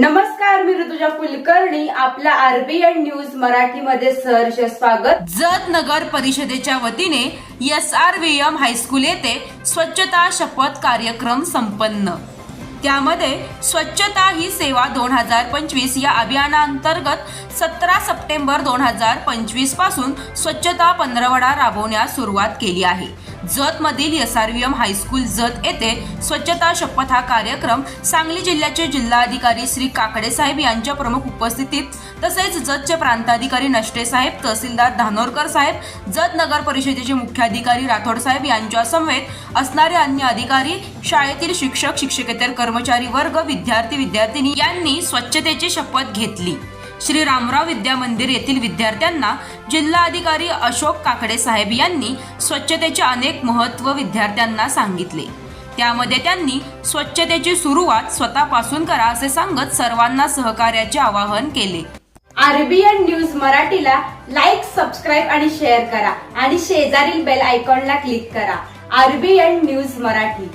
नमस्कार मी ऋतुजा कुलकर्णी. आपल्या RBN news मराठीमध्ये सहर्ष स्वागत. जत नगर परिषदेच्या वतीने S R V M high school येथे स्वच्छता शपथ कार्यक्रम संपन्न. त्यामध्ये स्वच्छता ही सेवा दोन हजार पंचवीस या अभियानांतर्गत सतरा सप्टेंबर दोन हजार पंचवीसपासून स्वच्छता पंधरवडा राबवण्यास सुरुवात केली आहे. जत मधील S R V M high school Jat येथे स्वच्छता शपथ हा कार्यक्रम सांगली जिल्ह्याचे जिल्हाधिकारी श्री काकडे साहेब यांच्या प्रमुख उपस्थितीत तसेच जतचे प्रांताधिकारी नष्टे साहेब तहसीलदार धानोरकर साहेब जत नगर परिषदेचे मुख्याधिकारी राठोड साहेब यांच्या समवेत असणारे अन्य अधिकारी शाळेतील शिक्षक शिक्षकेतर कर्मचारी वर्ग विद्यार्थी विद्यार्थिनी यांनी स्वच्छतेची शपथ घेतली. श्री रामराव विद्या मंदिर येथील विद्यार्थ्यांना जिल्हाधिकारी अशोक काकडे साहेब यांनी स्वच्छतेचे अनेक महत्त्व विद्यार्थ्यांना सांगितले. त्यामध्ये त्यांनी स्वच्छतेची सुरुवात स्वतःपासून करा असे सांगत सर्वांना सहकार्याचे आवाहन केले. आरबीएन न्यूज मराठीला लाईक सबस्क्राईब आणि शेअर करा आणि शेजारील बेल आयकॉनला क्लिक करा. RBN news Marathi.